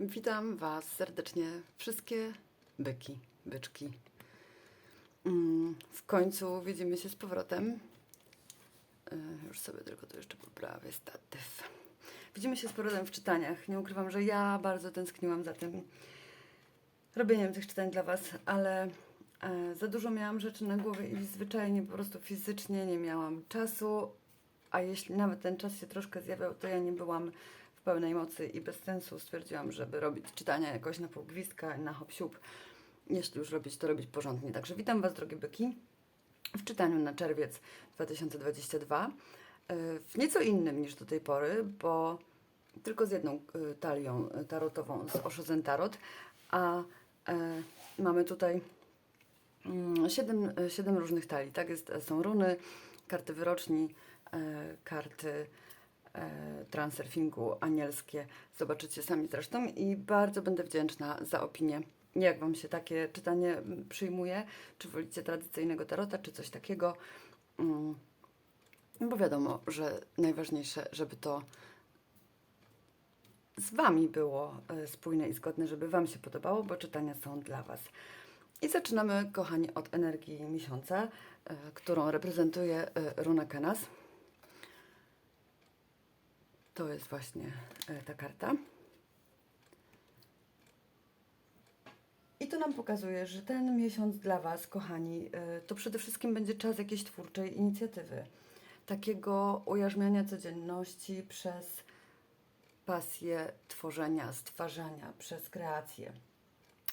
Witam Was serdecznie, wszystkie byki, byczki. Mm, W końcu widzimy się z powrotem. E, Już sobie tylko tu jeszcze poprawię statyw. Widzimy się z powrotem w czytaniach. Nie ukrywam, że ja bardzo tęskniłam za tym robieniem tych czytań dla Was, ale e, za dużo miałam rzeczy na głowie i zwyczajnie po prostu fizycznie nie miałam czasu, a jeśli nawet ten czas się troszkę zjawiał, to ja nie byłam w pełnej mocy i bez sensu stwierdziłam, żeby robić czytania jakoś na pół gwizdka, na hop siup. Jeśli już robić, to robić porządnie. Także witam Was, drogie byki, w czytaniu na czerwiec 2022. e, W nieco innym niż do tej pory, bo tylko z jedną e, talią e, tarotową z Oshozen Tarot, a e, mamy tutaj mm, siedem, siedem różnych talii. Tak jest, są runy, karty wyroczni, e, karty transurfingu anielskie. Zobaczycie sami zresztą i bardzo będę wdzięczna za opinię. Jak Wam się takie czytanie przyjmuje? Czy wolicie tradycyjnego tarota, czy coś takiego? Mm, Bo wiadomo, że najważniejsze, żeby to z Wami było e, spójne i zgodne, żeby Wam się podobało, bo czytania są dla Was. I zaczynamy, kochani, od energii miesiąca, e, którą reprezentuje e, Runa Kenas. To jest właśnie e, ta karta. I to nam pokazuje, że ten miesiąc dla Was, kochani, e, to przede wszystkim będzie czas jakiejś twórczej inicjatywy. Takiego ujarzmiania codzienności przez pasję tworzenia, stwarzania, przez kreację.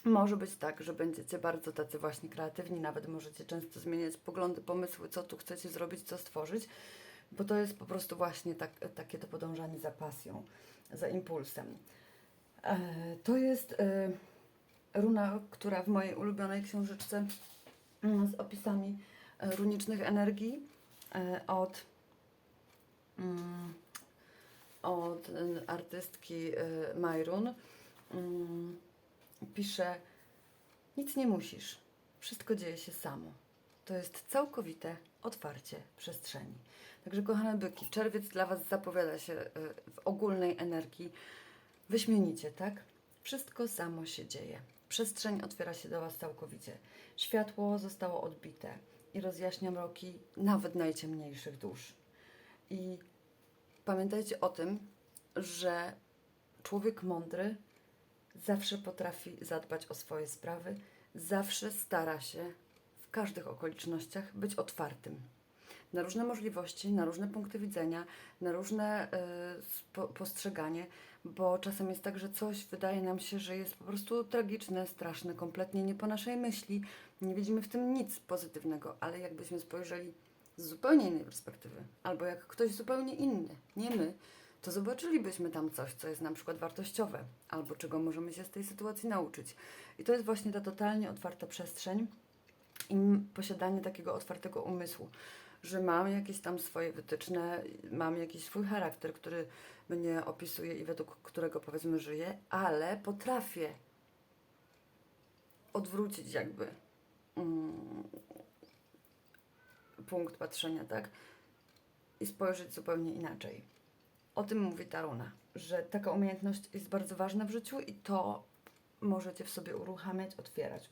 Może być tak, że będziecie bardzo tacy właśnie kreatywni, nawet możecie często zmieniać poglądy, pomysły, co tu chcecie zrobić, co stworzyć, bo to jest po prostu właśnie tak, takie to podążanie za pasją, za impulsem. E, to jest e, runa, która w mojej ulubionej książeczce mm, z opisami e, runicznych energii od, mm, od artystki Majrun mm, pisze: Nic nie musisz, wszystko dzieje się samo. To jest całkowite otwarcie przestrzeni. Także, kochane byki, czerwiec dla Was zapowiada się e, w ogólnej energii wyśmienicie, tak? Wszystko samo się dzieje. Przestrzeń otwiera się do Was całkowicie. Światło zostało odbite i rozjaśnia mroki nawet najciemniejszych dusz. I pamiętajcie o tym, że człowiek mądry zawsze potrafi zadbać o swoje sprawy, zawsze stara się w każdych okolicznościach być otwartym na różne możliwości, na różne punkty widzenia, na różne spo, postrzeganie, bo czasem jest tak, że coś wydaje nam się, że jest po prostu tragiczne, straszne, kompletnie nie po naszej myśli. Nie widzimy w tym nic pozytywnego, ale jakbyśmy spojrzeli z zupełnie innej perspektywy, albo jak ktoś zupełnie inny, nie my, to zobaczylibyśmy tam coś, co jest na przykład wartościowe, albo czego możemy się z tej sytuacji nauczyć. I to jest właśnie ta totalnie otwarta przestrzeń i posiadanie takiego otwartego umysłu, że mam jakieś tam swoje wytyczne, mam jakiś swój charakter, który mnie opisuje i według którego powiedzmy żyję, ale potrafię odwrócić jakby mm, punkt patrzenia, tak? I spojrzeć zupełnie inaczej. O tym mówi ta runa, że taka umiejętność jest bardzo ważna w życiu i to możecie w sobie uruchamiać, otwierać.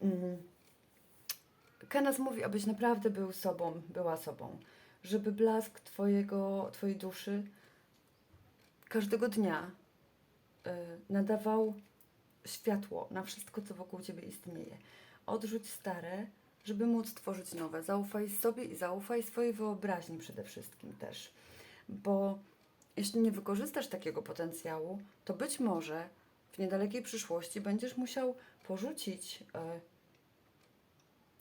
Mm. Kenas mówi, abyś naprawdę był sobą, była sobą, żeby blask twojego, twojej duszy każdego dnia y, nadawał światło na wszystko, co wokół ciebie istnieje. Odrzuć stare, żeby móc tworzyć nowe. Zaufaj sobie i zaufaj swojej wyobraźni przede wszystkim też. Bo jeśli nie wykorzystasz takiego potencjału, to być może w niedalekiej przyszłości będziesz musiał porzucić y,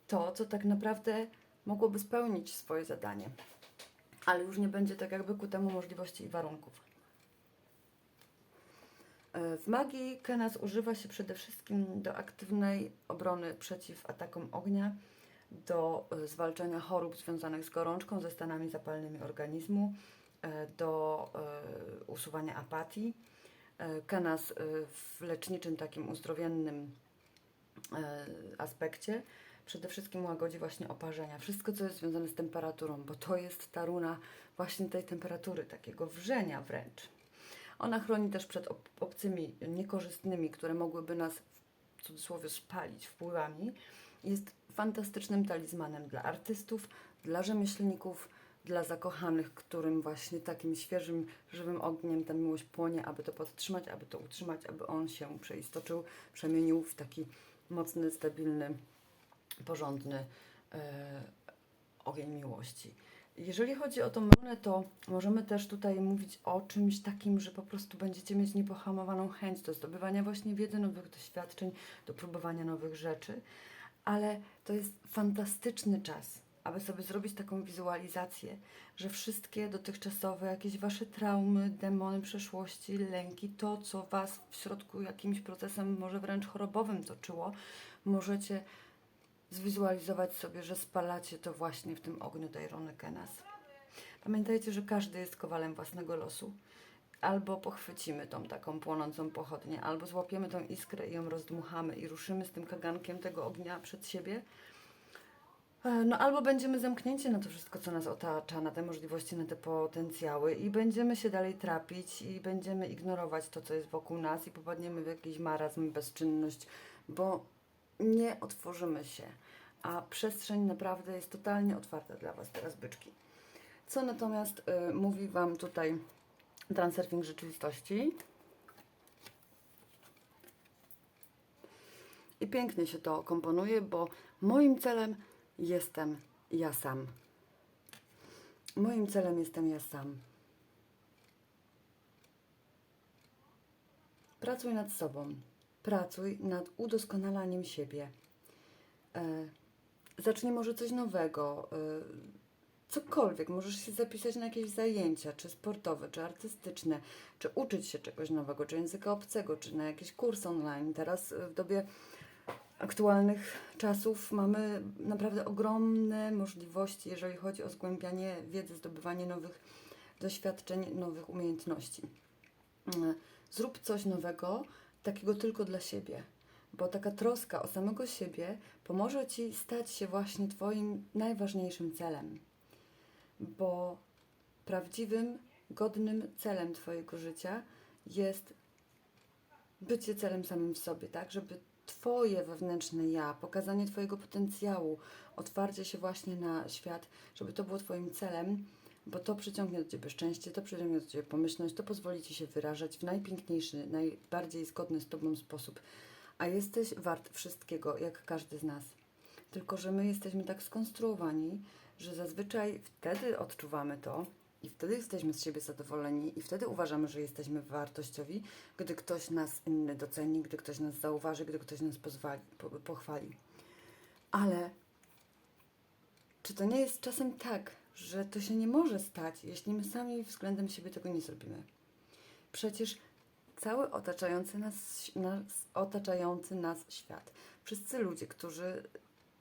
to, co tak naprawdę mogłoby spełnić swoje zadanie. Ale już nie będzie tak jakby ku temu możliwości i warunków. E, W magii Kenas używa się przede wszystkim do aktywnej obrony przeciw atakom ognia, do e, zwalczania chorób związanych z gorączką, ze stanami zapalnymi organizmu, e, do usuwania apatii. Kenas w leczniczym, takim uzdrowiennym aspekcie przede wszystkim łagodzi właśnie oparzenia. Wszystko, co jest związane z temperaturą, bo to jest ta runa właśnie tej temperatury, takiego wrzenia wręcz. Ona chroni też przed ob- obcymi, niekorzystnymi, które mogłyby nas w cudzysłowie spalić wpływami. Jest fantastycznym talizmanem dla artystów, dla rzemieślników, dla zakochanych, którym właśnie takim świeżym, żywym ogniem ta miłość płonie, aby to podtrzymać, aby to utrzymać, aby on się przeistoczył, przemienił w taki mocny, stabilny, porządny e, ogień miłości. Jeżeli chodzi o tą runę, to możemy też tutaj mówić o czymś takim, że po prostu będziecie mieć niepohamowaną chęć do zdobywania właśnie wiedzy, nowych doświadczeń, do próbowania nowych rzeczy, ale to jest fantastyczny czas, aby sobie zrobić taką wizualizację, że wszystkie dotychczasowe jakieś wasze traumy, demony przeszłości, lęki, to co was w środku jakimś procesem, może wręcz chorobowym toczyło, możecie zwizualizować sobie, że spalacie to właśnie w tym ogniu tej Rony Kenas. Pamiętajcie, że każdy jest kowalem własnego losu. Albo pochwycimy tą taką płonącą pochodnię, albo złapiemy tą iskrę i ją rozdmuchamy i ruszymy z tym kagankiem tego ognia przed siebie. E, No albo będziemy zamknięci na to wszystko, co nas otacza, na te możliwości, na te potencjały i będziemy się dalej trapić i będziemy ignorować to, co jest wokół nas i popadniemy w jakiś marazm, bezczynność, bo nie otworzymy się, a przestrzeń naprawdę jest totalnie otwarta dla Was teraz, byczki. Co natomiast y, mówi Wam tutaj transurfing rzeczywistości? I pięknie się to komponuje, bo moim celem jestem ja sam. Moim celem jestem ja sam. Pracuj nad sobą. Pracuj nad udoskonalaniem siebie. E, zacznij może coś nowego. E, cokolwiek. Możesz się zapisać na jakieś zajęcia, czy sportowe, czy artystyczne, czy uczyć się czegoś nowego, czy języka obcego, czy na jakiś kurs online. Teraz e, w dobie aktualnych czasów mamy naprawdę ogromne możliwości, jeżeli chodzi o zgłębianie wiedzy, zdobywanie nowych doświadczeń, nowych umiejętności. Zrób coś nowego, takiego tylko dla siebie, bo taka troska o samego siebie pomoże Ci stać się właśnie Twoim najważniejszym celem, bo prawdziwym, godnym celem Twojego życia jest bycie celem samym w sobie, tak? Żeby Twoje wewnętrzne ja, pokazanie Twojego potencjału, otwarcie się właśnie na świat, żeby to było Twoim celem, bo to przyciągnie do Ciebie szczęście, to przyciągnie do Ciebie pomyślność, to pozwoli Ci się wyrażać w najpiękniejszy, najbardziej zgodny z Tobą sposób. A jesteś wart wszystkiego, jak każdy z nas. Tylko, że my jesteśmy tak skonstruowani, że zazwyczaj wtedy odczuwamy to i wtedy jesteśmy z siebie zadowoleni i wtedy uważamy, że jesteśmy wartościowi, gdy ktoś nas inny doceni, gdy ktoś nas zauważy, gdy ktoś nas pozwali, po, pochwali. Ale czy to nie jest czasem tak, że to się nie może stać, jeśli my sami względem siebie tego nie zrobimy? Przecież cały otaczający nas, nas, otaczający nas świat, wszyscy ludzie, którzy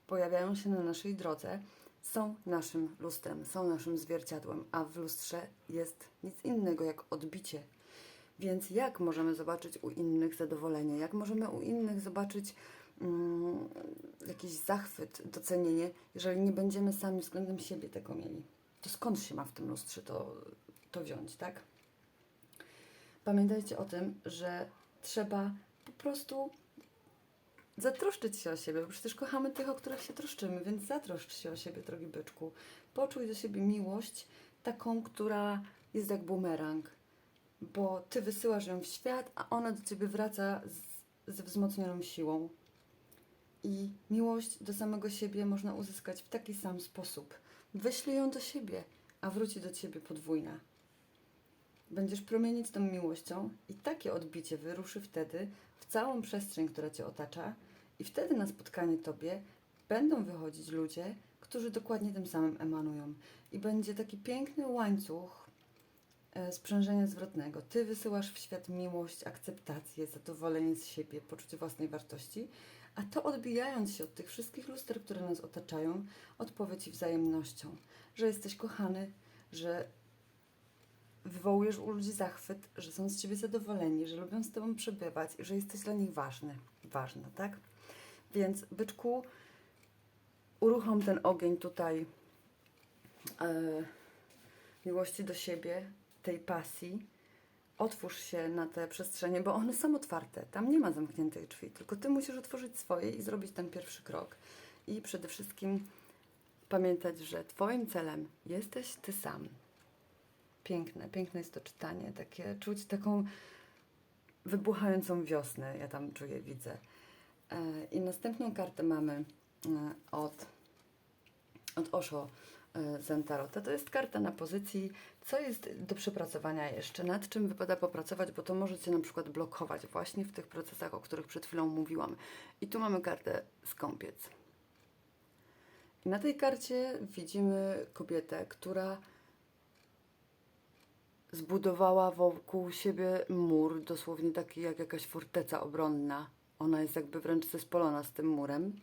pojawiają się na naszej drodze, są naszym lustrem, są naszym zwierciadłem, a w lustrze jest nic innego jak odbicie. Więc jak możemy zobaczyć u innych zadowolenie? Jak możemy u innych zobaczyć jakiś zachwyt, docenienie, jeżeli nie będziemy sami względem siebie tego mieli? To skąd się ma w tym lustrze to, to wziąć, tak? Pamiętajcie o tym, że trzeba po prostu zatroszczyć się o siebie, bo przecież kochamy tych, o których się troszczymy, więc zatroszcz się o siebie, drogi byczku. Poczuj do siebie miłość, taką, która jest jak bumerang, bo ty wysyłasz ją w świat, a ona do ciebie wraca z, ze wzmocnioną siłą. I miłość do samego siebie można uzyskać w taki sam sposób. Wyślij ją do siebie, a wróci do ciebie podwójna. Będziesz promienić tą miłością i takie odbicie wyruszy wtedy w całą przestrzeń, która Cię otacza i wtedy na spotkanie Tobie będą wychodzić ludzie, którzy dokładnie tym samym emanują. I będzie taki piękny łańcuch e, sprzężenia zwrotnego. Ty wysyłasz w świat miłość, akceptację, zadowolenie z siebie, poczucie własnej wartości, a to odbijając się od tych wszystkich luster, które nas otaczają, odpowie Ci wzajemnością, że jesteś kochany, że wywołujesz u ludzi zachwyt, że są z ciebie zadowoleni, że lubią z tobą przebywać, że jesteś dla nich ważny, ważna, tak? Więc byczku, uruchom ten ogień tutaj e, miłości do siebie, tej pasji, otwórz się na te przestrzenie, bo one są otwarte. Tam nie ma zamkniętych drzwi, tylko ty musisz otworzyć swoje i zrobić ten pierwszy krok. I przede wszystkim pamiętać, że twoim celem jesteś ty sam. Piękne, piękne jest to czytanie, takie czuć taką wybuchającą wiosnę, ja tam czuję, widzę. E, I następną kartę mamy e, od, od Osho Zentarota. To jest karta na pozycji, co jest do przepracowania jeszcze, nad czym wypada popracować, bo to może Cię na przykład blokować właśnie w tych procesach, o których przed chwilą mówiłam. I tu mamy kartę skąpiec. I na tej karcie widzimy kobietę, która zbudowała wokół siebie mur, dosłownie taki jak jakaś forteca obronna. Ona jest jakby wręcz zespolona z tym murem,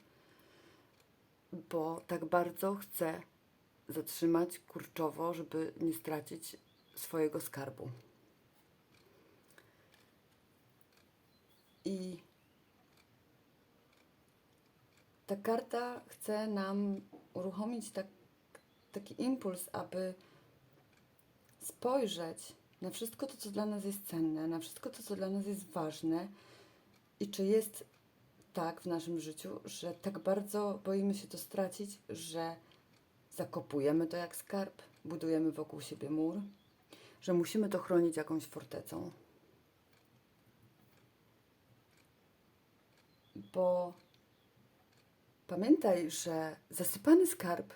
bo tak bardzo chce zatrzymać kurczowo, żeby nie stracić swojego skarbu. I ta karta chce nam uruchomić tak, taki impuls, aby spojrzeć na wszystko to, co dla nas jest cenne, na wszystko to, co dla nas jest ważne i czy jest tak w naszym życiu, że tak bardzo boimy się to stracić, że zakopujemy to jak skarb, budujemy wokół siebie mur, że musimy to chronić jakąś fortecą. Bo pamiętaj, że zasypany skarb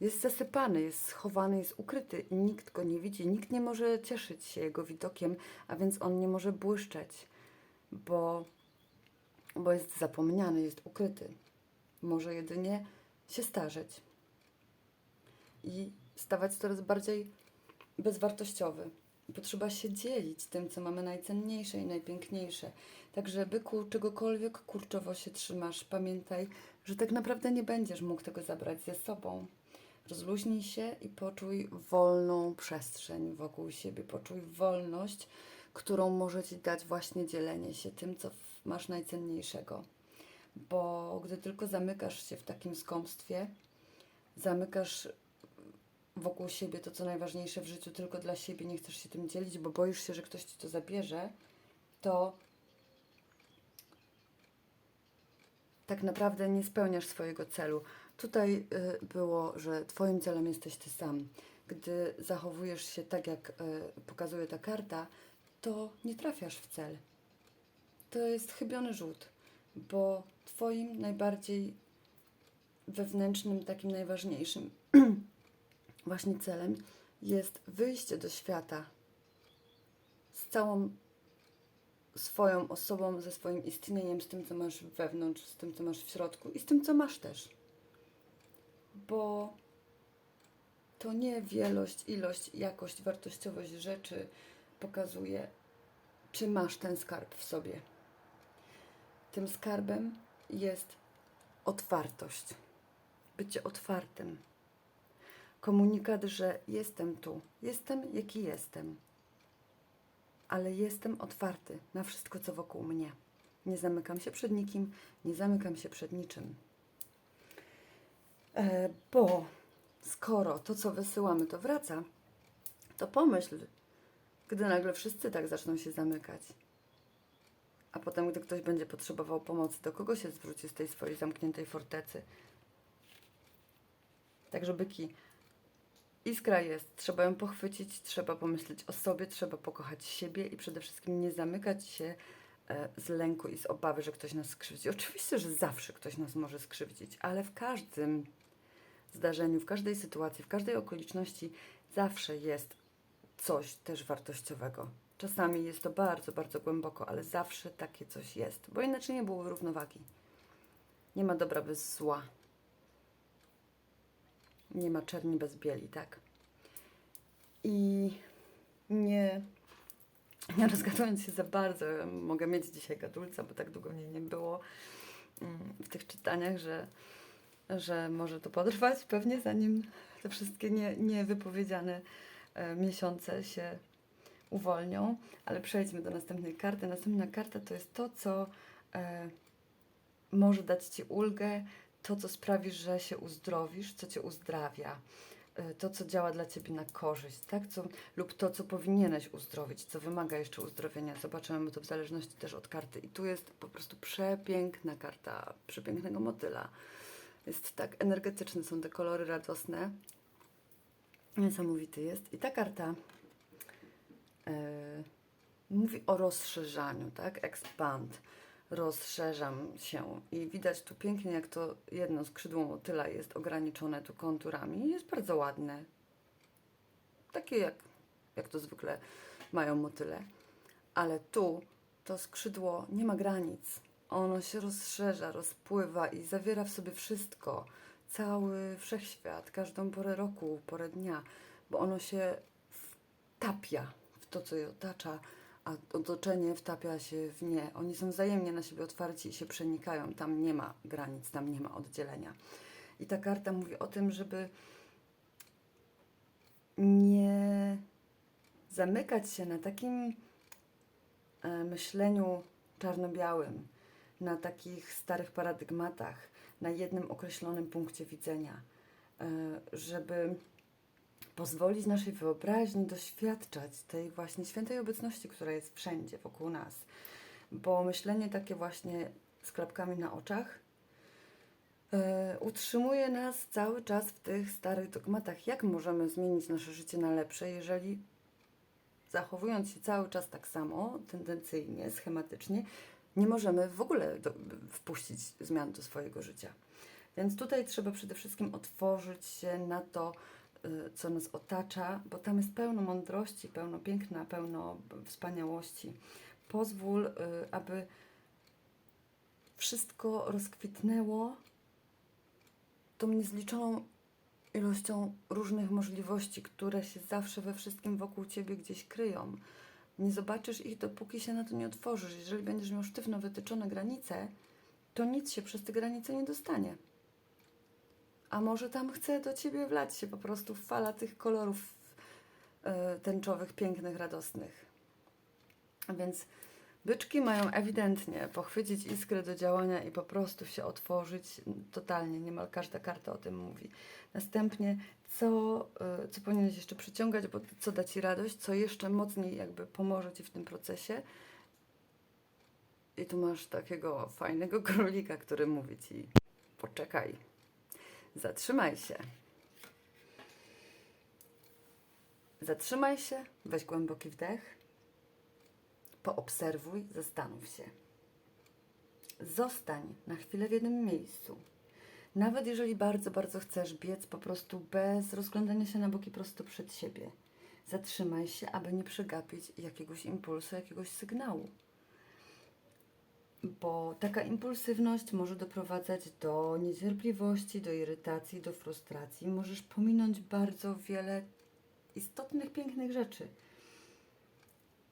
jest zasypany, jest schowany, jest ukryty nikt go nie widzi, nikt nie może cieszyć się jego widokiem, a więc on nie może błyszczeć, bo, bo jest zapomniany, jest ukryty. Może jedynie się starzeć i stawać coraz bardziej bezwartościowy. Potrzeba się dzielić tym, co mamy najcenniejsze i najpiękniejsze. Także byku czegokolwiek kurczowo się trzymasz, pamiętaj, że tak naprawdę nie będziesz mógł tego zabrać ze sobą. Rozluźnij się i poczuj wolną przestrzeń wokół siebie. Poczuj wolność, którą może Ci dać właśnie dzielenie się tym, co masz najcenniejszego. Bo gdy tylko zamykasz się w takim skąpstwie, zamykasz wokół siebie to, co najważniejsze w życiu, tylko dla siebie, nie chcesz się tym dzielić, bo boisz się, że ktoś Ci to zabierze, to tak naprawdę nie spełniasz swojego celu. Tutaj y, było, że Twoim celem jesteś Ty sam. Gdy zachowujesz się tak, jak y, pokazuje ta karta, to nie trafiasz w cel. To jest chybiony rzut, bo Twoim najbardziej wewnętrznym, takim najważniejszym właśnie celem jest wyjście do świata z całą swoją osobą, ze swoim istnieniem, z tym, co masz wewnątrz, z tym, co masz w środku i z tym, co masz też. Bo to nie wielość, ilość, jakość, wartościowość rzeczy pokazuje, czy masz ten skarb w sobie. Tym skarbem jest otwartość. Bycie otwartym. Komunikat, że jestem tu, jestem jaki jestem ale jestem otwarty na wszystko, co wokół mnie. Nie zamykam się przed nikim, nie zamykam się przed niczym. E, bo skoro to, co wysyłamy, to wraca, to pomyśl, gdy nagle wszyscy tak zaczną się zamykać. A potem, gdy ktoś będzie potrzebował pomocy, do kogo się zwróci z tej swojej zamkniętej fortecy? Także byki, Iskra jest, trzeba ją pochwycić, trzeba pomyśleć o sobie, trzeba pokochać siebie i przede wszystkim nie zamykać się e, z lęku i z obawy, że ktoś nas skrzywdzi. Oczywiście, że zawsze ktoś nas może skrzywdzić, ale w każdym zdarzeniu, w każdej sytuacji, w każdej okoliczności zawsze jest coś też wartościowego. Czasami jest to bardzo, bardzo głęboko, ale zawsze takie coś jest, bo inaczej nie byłoby równowagi. Nie ma dobra bez zła. Nie ma czerni bez bieli, tak? I nie, nie rozgadując się za bardzo, mogę mieć dzisiaj gadulca, bo tak długo mnie nie było mm, w tych czytaniach, że, że może to potrwać pewnie, zanim te wszystkie nie, niewypowiedziane e, miesiące się uwolnią. Ale przejdźmy do następnej karty. Następna karta to jest to, co e, może dać Ci ulgę, to, co sprawi, że się uzdrowisz, co Cię uzdrawia. y, to, co działa dla Ciebie na korzyść, tak? Co, lub to, co powinieneś uzdrowić, co wymaga jeszcze uzdrowienia. Zobaczymy to w zależności też od karty. I tu jest po prostu przepiękna karta, przepięknego motyla. Jest tak energetyczny, są te kolory radosne. Niesamowity jest. I ta karta e, mówi o rozszerzaniu, tak? Expand. Rozszerzam się. I widać tu pięknie, jak to jedno skrzydło motyla jest ograniczone tu konturami. Jest bardzo ładne. Takie jak, jak to zwykle mają motyle. Ale tu to skrzydło nie ma granic. Ono się rozszerza, rozpływa i zawiera w sobie wszystko. Cały wszechświat, każdą porę roku, porę dnia, bo ono się wtapia w to, co je otacza, a otoczenie wtapia się w nie. Oni są wzajemnie na siebie otwarci i się przenikają. Tam nie ma granic, tam nie ma oddzielenia. I ta karta mówi o tym, żeby nie zamykać się na takim e, myśleniu czarno-białym, na takich starych paradygmatach, na jednym określonym punkcie widzenia, e, pozwolić naszej wyobraźni doświadczać tej właśnie świętej obecności, która jest wszędzie wokół nas. Bo myślenie takie właśnie z klapkami na oczach e, utrzymuje nas cały czas w tych starych dogmatach. Jak możemy zmienić nasze życie na lepsze, jeżeli zachowując się cały czas tak samo, tendencyjnie, schematycznie, nie możemy w ogóle do, wpuścić zmian do swojego życia. Więc tutaj trzeba przede wszystkim otworzyć się na to, co nas otacza, bo tam jest pełno mądrości, pełno piękna, pełno wspaniałości. Pozwól, y, aby wszystko rozkwitnęło tą niezliczoną ilością różnych możliwości, które się zawsze we wszystkim wokół ciebie gdzieś kryją. Nie zobaczysz ich, dopóki się na to nie otworzysz. Jeżeli będziesz miał sztywno wytyczone granice, to nic się przez te granice nie dostanie. A może tam chce do ciebie wlać się po prostu fala tych kolorów e, tęczowych, pięknych, radosnych. A więc byczki mają ewidentnie pochwycić iskrę do działania i po prostu się otworzyć totalnie. Niemal każda karta o tym mówi. Następnie, co, y, co powinieneś jeszcze przyciągać, bo co da Ci radość, co jeszcze mocniej jakby pomoże Ci w tym procesie. I tu masz takiego fajnego królika, który mówi Ci, poczekaj, zatrzymaj się. Zatrzymaj się, weź głęboki wdech, poobserwuj, zastanów się. Zostań na chwilę w jednym miejscu. Nawet jeżeli bardzo, bardzo chcesz biec po prostu bez rozglądania się na boki prosto przed siebie. Zatrzymaj się, aby nie przegapić jakiegoś impulsu, jakiegoś sygnału. Bo taka impulsywność może doprowadzać do niecierpliwości, do irytacji, do frustracji. Możesz pominąć bardzo wiele istotnych, pięknych rzeczy.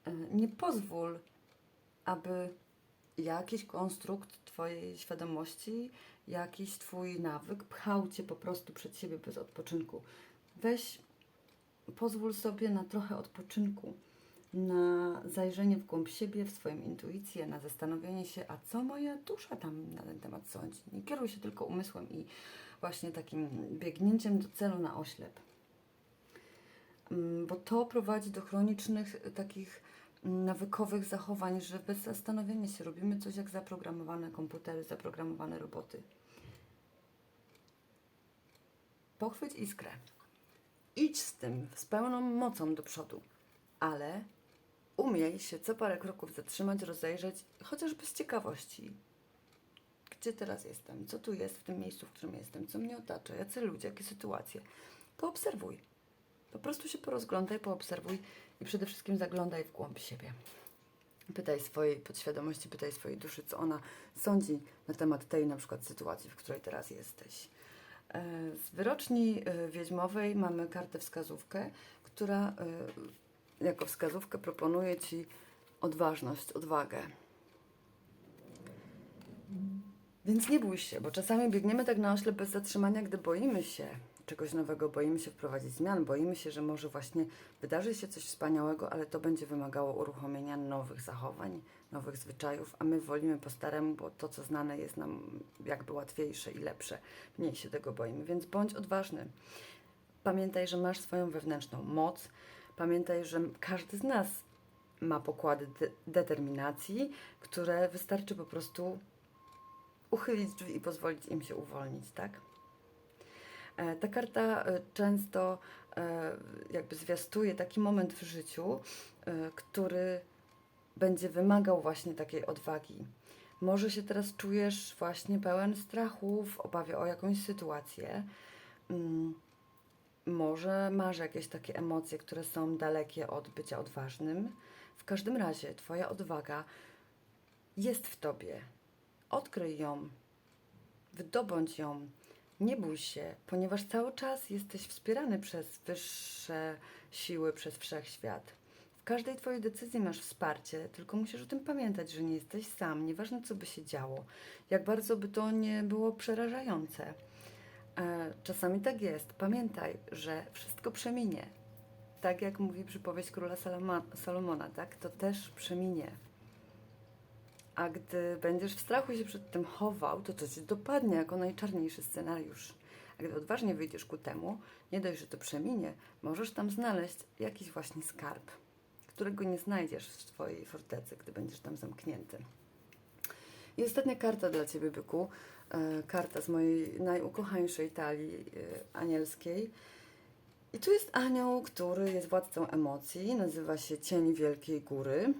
E, Nie pozwól, aby jakiś konstrukt Twojej świadomości, jakiś Twój nawyk pchał Cię po prostu przed siebie bez odpoczynku. Weź, pozwól sobie na trochę odpoczynku, na zajrzenie w głąb siebie, w swoją intuicję, na zastanowienie się, a co moja dusza tam na ten temat sądzi. Nie kieruj się tylko umysłem i właśnie takim biegnięciem do celu na oślep. Mm, Bo to prowadzi do chronicznych y, takich mm, nawykowych zachowań, że bez zastanowienia się robimy coś jak zaprogramowane komputery, zaprogramowane roboty. Pochwyć iskrę. Idź z tym z pełną mocą do przodu, ale umiej się co parę kroków zatrzymać, rozejrzeć, chociażby z ciekawości. Gdzie teraz jestem? Co tu jest w tym miejscu, w którym jestem? Co mnie otacza? Jacy ludzie? Jakie sytuacje? Poobserwuj. Po prostu się porozglądaj, poobserwuj i przede wszystkim zaglądaj w głąb siebie. Pytaj swojej podświadomości, pytaj swojej duszy, co ona sądzi na temat tej na przykład sytuacji, w której teraz jesteś. E, Z wyroczni e, wiedźmowej mamy kartę wskazówkę, która e, jako wskazówkę proponuje Ci odważność, odwagę. Więc nie bój się, bo czasami biegniemy tak na oślep bez zatrzymania, gdy boimy się czegoś nowego, boimy się wprowadzić zmian, boimy się, że może właśnie wydarzy się coś wspaniałego, ale to będzie wymagało uruchomienia nowych zachowań, nowych zwyczajów, a my wolimy po staremu, bo to, co znane jest nam jakby łatwiejsze i lepsze. Mniej się tego boimy, więc bądź odważny. Pamiętaj, że masz swoją wewnętrzną moc. Pamiętaj, że każdy z nas ma pokłady de- determinacji, które wystarczy po prostu uchylić drzwi i pozwolić im się uwolnić, tak? E, Ta karta e, często e, jakby zwiastuje taki moment w życiu, który będzie wymagał właśnie takiej odwagi. Może się teraz czujesz właśnie pełen strachu w obawie o jakąś sytuację. Może masz jakieś takie emocje, które są dalekie od bycia odważnym. W każdym razie Twoja odwaga jest w Tobie. Odkryj ją, wydobądź ją, nie bój się, ponieważ cały czas jesteś wspierany przez wyższe siły, przez wszechświat. W każdej Twojej decyzji masz wsparcie, tylko musisz o tym pamiętać, że nie jesteś sam, nieważne co by się działo, jak bardzo by to nie było przerażające. E, Czasami tak jest. Pamiętaj, że wszystko przeminie. Tak jak mówi przypowieść króla Salomona, tak? To też przeminie. A gdy będziesz w strachu się przed tym chował, to to cię dopadnie jako najczarniejszy scenariusz. A gdy odważnie wyjdziesz ku temu, nie dość, że to przeminie, możesz tam znaleźć jakiś właśnie skarb, którego nie znajdziesz w swojej fortecy, gdy będziesz tam zamknięty. I ostatnia karta dla Ciebie, byku. E, karta z mojej najukochańszej talii e, anielskiej. I tu jest anioł, który jest władcą emocji. Nazywa się Cień Wielkiej Góry.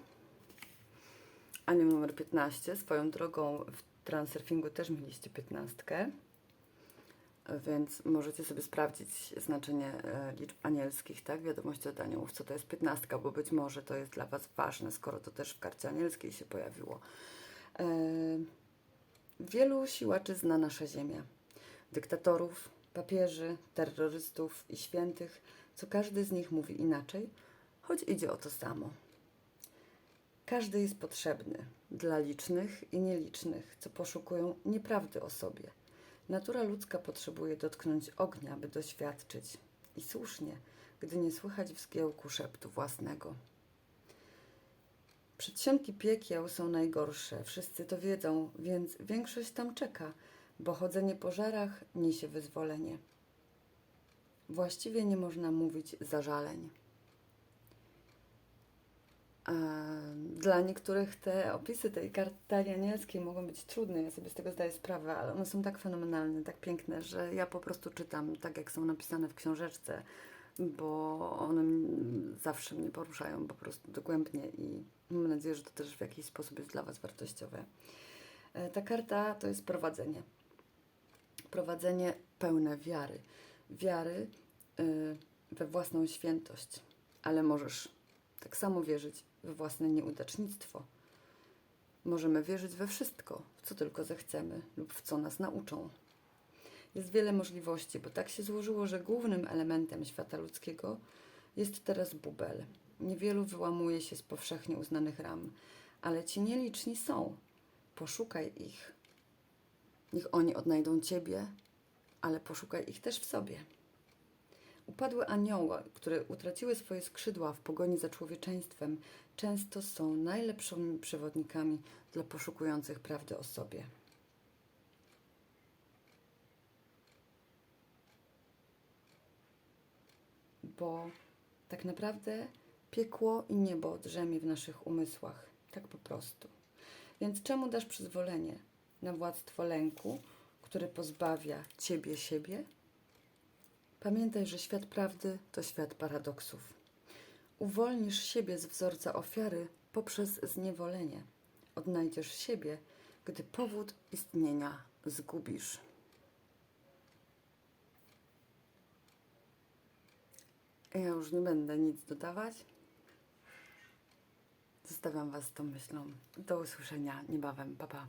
Anioł numer 15. Swoją drogą w transurfingu też mieliście 15. Więc możecie sobie sprawdzić znaczenie e, liczb anielskich, tak? Wiadomości od aniołów, co to jest 15, bo być może to jest dla Was ważne, skoro to też w karcie anielskiej się pojawiło. Wielu siłaczy zna nasza ziemia. Dyktatorów, papieży, terrorystów i świętych, co każdy z nich mówi inaczej, choć idzie o to samo. Każdy jest potrzebny dla licznych i nielicznych, co poszukują nieprawdy o sobie. Natura ludzka potrzebuje dotknąć ognia, by doświadczyć. I słusznie, gdy nie słychać w zgiełku szeptu własnego. Przedsionki piekieł są najgorsze, wszyscy to wiedzą, więc większość tam czeka, bo chodzenie po żarach niesie wyzwolenie. Właściwie nie można mówić zażaleń. Dla niektórych te opisy tej karty anielskiej mogą być trudne, ja sobie z tego zdaję sprawę, ale one są tak fenomenalne, tak piękne, że ja po prostu czytam tak, jak są napisane w książeczce, bo one zawsze mnie poruszają po prostu dogłębnie i mam nadzieję, że to też w jakiś sposób jest dla Was wartościowe. E, Ta karta to jest prowadzenie. Prowadzenie pełne wiary. Wiary y, we własną świętość, ale możesz tak samo wierzyć we własne nieudacznictwo. Możemy wierzyć we wszystko, w co tylko zechcemy lub w co nas nauczą. Jest wiele możliwości, bo tak się złożyło, że głównym elementem świata ludzkiego jest teraz bubel. Niewielu wyłamuje się z powszechnie uznanych ram, ale ci nieliczni są. Poszukaj ich. Niech oni odnajdą Ciebie, ale poszukaj ich też w sobie. Upadłe anioły, które utraciły swoje skrzydła w pogoni za człowieczeństwem, często są najlepszymi przewodnikami dla poszukujących prawdy o sobie. Bo tak naprawdę piekło i niebo drzemie w naszych umysłach, tak po prostu. Więc czemu dasz przyzwolenie na władztwo lęku, które pozbawia ciebie siebie? Pamiętaj, że świat prawdy to świat paradoksów. Uwolnisz siebie z wzorca ofiary poprzez zniewolenie. Odnajdziesz siebie, gdy powód istnienia zgubisz. Ja już nie będę nic dodawać. Zostawiam Was z tą myślą. Do usłyszenia niebawem. Pa, pa.